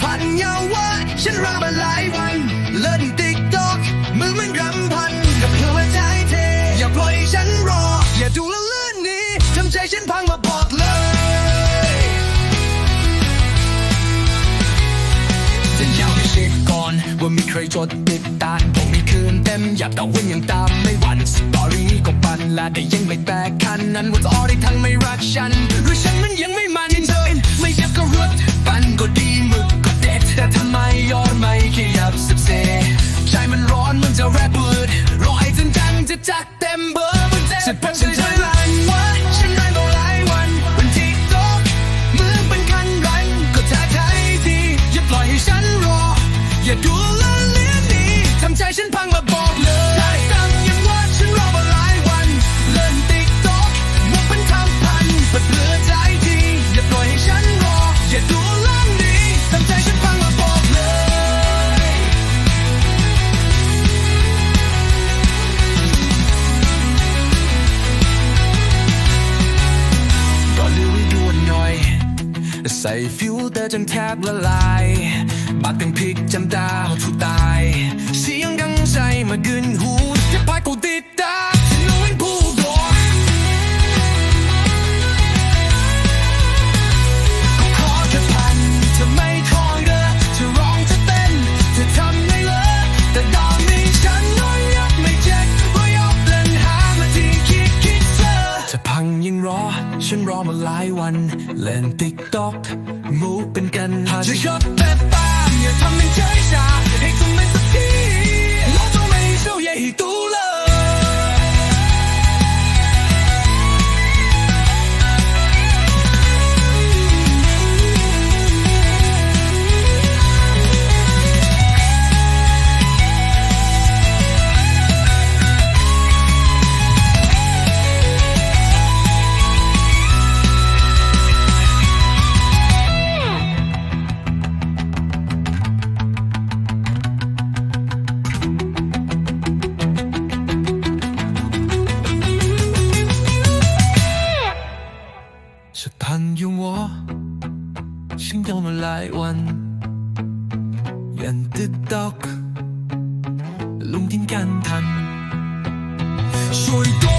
พันเยาว่าฉันรอมาหลายวันเล่นติ๊กตอกมือมันรำพันกับเธอว่าใจเทอย่าปล่อยฉันรอ อย่าดูแลวเลื่อนนี้ทำใจฉันพังมาบอกเลยจะยาวให้เช็คก่อนว่ามีใครจดติดตามผมมีคืนเต็มอยากแต่วิ่งยังตามไม่หวั่นสตอรี่ก็ปันและแต่ยังไม่แตกคันนั้นว่าออได้ทั้งไม่รักฉันหรือฉันมันยังไม่มันเดินไม่อยากก็รุดปันก็ดี จังจะจักเต็มเบอร์มันเจ็บฉันฉันจะรันว่าฉันได้มาหลายวันวันที่ตกมือเป็นคันรันก็ท้าทายทีอย่าปล่อยให้ฉันรอ อย่าดูละเลียนนี้ทำใจฉันพังมาบอกเลย ใส่ฟิวเตอร์จนแทบละลายบักเป็นพริกจำตาทุกตาย เสียงดังใจมากึนหูจะพายกู จะพังยังรอ ฉันรอมาหลายวัน เล่นติ๊กต็อกมูเป็นกัน จะชอบแบบตามอย่าทำเป็นเฉยชาให้คุณไม่ ฉั有我，撑าอย่愿得到龙庭ฉั